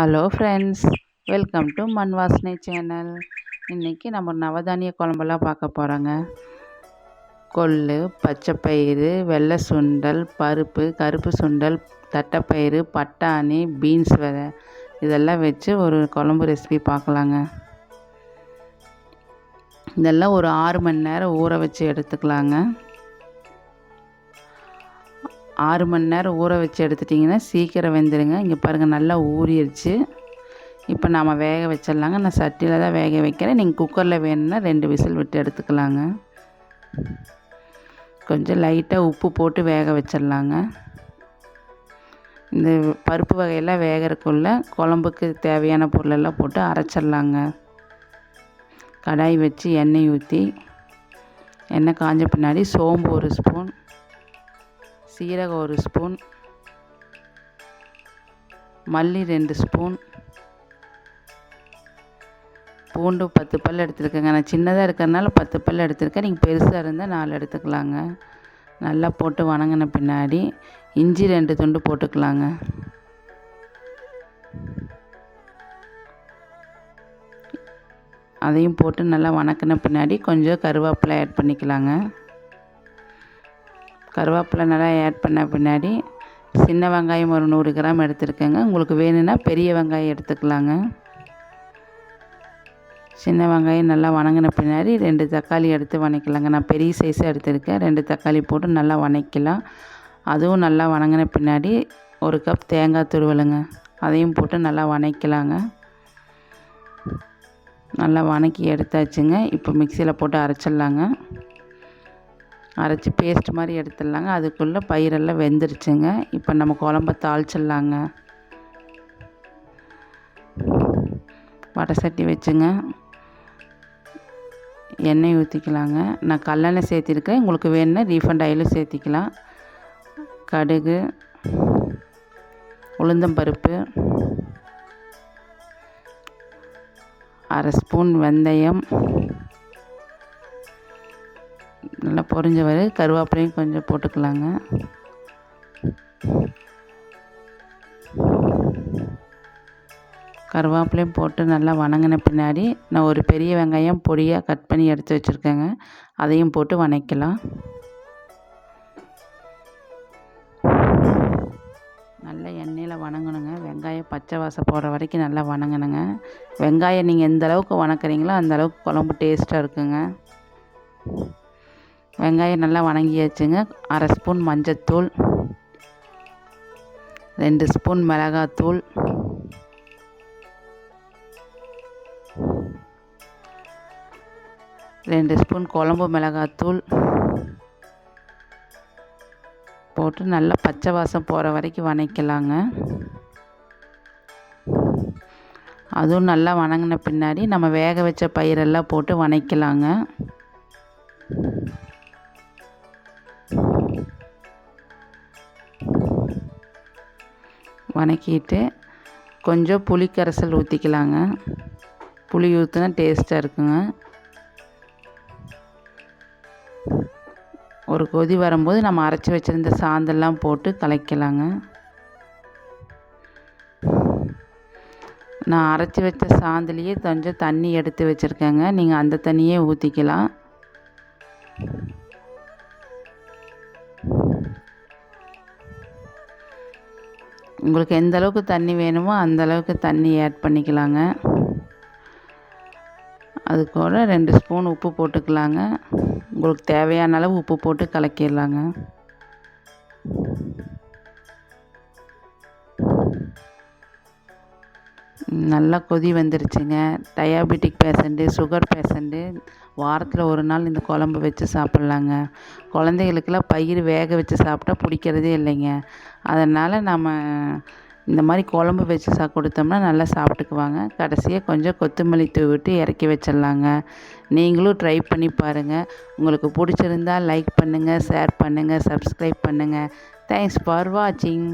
Hello friends welcome to மண் வாசனை channel இன்றைக்கி நம்ம நவதானிய குழம்பெல்லாம் பார்க்க போகிறோங்க கொள்ளு பச்சைப்பயிறு வெள்ளை சுண்டல் பருப்பு கருப்பு சுண்டல் தட்டைப்பயிறு பட்டாணி பீன்ஸ் விதை இதெல்லாம் வச்சு ஒரு குழம்பு ரெசிபி பார்க்கலாங்க. இதெல்லாம் ஒரு ஆறு மணி நேரம் ஊற வச்சு எடுத்துக்கலாங்க. ஆறு மணி நேரம் ஊற வச்சு எடுத்துட்டிங்கன்னா சீக்கிரம் வெந்துடுங்க இங்கே பாருங்கள் நல்லா ஊறிடுச்சு இப்போ நாம் வேக வச்சிடலாங்க. நான் சட்டியில் தான் வேக வைக்கிறேன். நீங்கள் குக்கரில் வேணும்னா ரெண்டு விசில் விட்டு எடுத்துக்கலாங்க. கொஞ்சம் லைட்டாக உப்பு போட்டு வேக வச்சிடலாங்க. இந்த பருப்பு வகையெல்லாம் வேகிறக்குள்ள குழம்புக்கு தேவையான பொருளெல்லாம் போட்டு அரைச்சிடலாங்க. கடாய் வச்சு எண்ணெய் ஊற்றி எண்ணெய் காஞ்ச பின்னாடி சோம்பு ஒரு ஸ்பூன் சீரகம் ஒரு ஸ்பூன் மல்லி ரெண்டு ஸ்பூன். பூண்டு பத்து பல் எடுத்துருக்கேங்க. நான் சின்னதாக இருக்கிறதுனால பத்து பல் எடுத்திருக்கேன். நீங்கள் பெருசாக இருந்தால் நாலு எடுத்துக்கலாங்க. நல்லா போட்டு வணங்கின பின்னாடி இஞ்சி ரெண்டு துண்டு போட்டுக்கலாங்க. அதையும் போட்டு நல்லா வணக்கின பின்னாடி கொஞ்சம் கருவேப்பிலை ஆட் பண்ணிக்கலாங்க. கருவேப்பிலை நல்லா ஆட் பண்ண பின்னாடி சின்ன வெங்காயம் ஒரு நூறு கிராம் எடுத்துருக்கேங்க. உங்களுக்கு வேணும்னா பெரிய வெங்காயம் எடுத்துக்கலாங்க. சின்ன வெங்காயம் நல்லா வணங்கின பின்னாடி ரெண்டு தக்காளி எடுத்து வணக்கலாங்க. நான் பெரிய சைஸாக எடுத்துருக்கேன். ரெண்டு தக்காளி போட்டு நல்லா வணக்கலாம். அதுவும் நல்லா வணங்கின பின்னாடி ஒரு கப் தேங்காய் துருவலுங்க. அதையும் போட்டு நல்லா வணக்கலாங்க. நல்லா வணக்கி எடுத்தாச்சுங்க. இப்போ மிக்சியில் போட்டு அரைச்சிடலாங்க. அரைச்சி பேஸ்ட் மாதிரி எடுத்துடலாங்க. அதுக்குள்ளே பயிரெல்லாம் வெந்துருச்சுங்க. இப்போ நம்ம குழம்ப தாளிச்சிடலாங்க. வடை சட்டி வச்சுங்க. எண்ணெய் ஊற்றிக்கலாங்க நான் கல்லெண்ணெய் சேர்த்திருக்கேன். உங்களுக்கு வேணுன்னா ரீஃபண்ட் ஆயிலும் சேர்த்திக்கலாம். கடுகு உளுந்தம்பருப்பு அரை ஸ்பூன் வெந்தயம் நல்லா பொரிஞ்ச வரை கருவேப்பிலையும் கொஞ்சம் போட்டுக்கலாங்க. கருவேப்பிலையும் போட்டு நல்லா வணங்கின பின்னாடி நான் ஒரு பெரிய வெங்காயம் பொடியாக கட் பண்ணி எடுத்து வச்சுருக்கேங்க. அதையும் போட்டு வணக்கலாம். நல்ல எண்ணெயில் வணங்கணுங்க. வெங்காயம் பச்சை வாசம் போகிற வரைக்கும் நல்லா வணங்கணுங்க. வெங்காயம் நீங்கள் எந்த அளவுக்கு வணக்குறீங்களோ அந்த அளவுக்கு குழம்பு டேஸ்ட்டாக இருக்குங்க. வெங்காயம் நல்லா வணங்கியாச்சுங்க. அரை ஸ்பூன் மஞ்சத்தூள் ரெண்டு ஸ்பூன் மிளகாத்தூள் ரெண்டு ஸ்பூன் குழம்பு மிளகாத்தூள் போட்டு நல்லா பச்சை வாசம் போகிற வரைக்கும் வணக்கலாங்க. அதுவும் நல்லா வணங்கின பின்னாடி நம்ம வேக வச்ச பயிரெல்லாம் போட்டு வணக்கலாங்க. வணக்கிட்டு கொஞ்சம் புளி கரைசல் ஊற்றிக்கலாங்க புளி ஊற்றினா டேஸ்ட்டாக இருக்குங்க. ஒரு கொதி வரும்போது நம்ம அரைச்சி வச்சுருந்த சாந்தெல்லாம் போட்டு கலக்கலாங்க. நான் அரைச்சி வச்ச சாந்துலேயே கொஞ்சம் தண்ணி எடுத்து வச்சுருக்கேங்க. நீங்கள் அந்த தண்ணியே ஊற்றிக்கலாம் உங்களுக்கு எந்த அளவுக்கு தண்ணி வேணுமோ அந்த அளவுக்கு தண்ணி ஆட் பண்ணிக்கலாங்க. அது கூட ரெண்டு ஸ்பூன் உப்பு போட்டுக்கலாங்க. உங்களுக்கு தேவையான அளவு உப்பு போட்டு கலக்கிடலாங்க. நல்லா கொதி வந்துருச்சுங்க. டயாபெட்டிக் பேஷண்ட்டு சுகர் பேஷண்ட்டு வாரத்தில் ஒரு நாள் இந்த குழம்பு வச்சு சாப்பிட்லாங்க. குழந்தைகளுக்கெல்லாம் பயிர் வேக வச்சு சாப்பிட்டா பிடிக்கிறதே இல்லைங்க. அதனால் நம்ம இந்த மாதிரி குழம்பு வச்சு சா கொடுத்தோம்னா நல்லா சாப்பிட்டுக்குவாங்க. கடைசியாக கொஞ்சம் கொத்தமல்லி தூவிட்டு இறக்கி வச்சிடலாங்க. நீங்களும் ட்ரை பண்ணி பாருங்கள் உங்களுக்கு பிடிச்சிருந்தா லைக் பண்ணுங்கள் ஷேர் பண்ணுங்கள் சப்ஸ்கிரைப் பண்ணுங்கள் தேங்க்ஸ் ஃபார் வாட்சிங்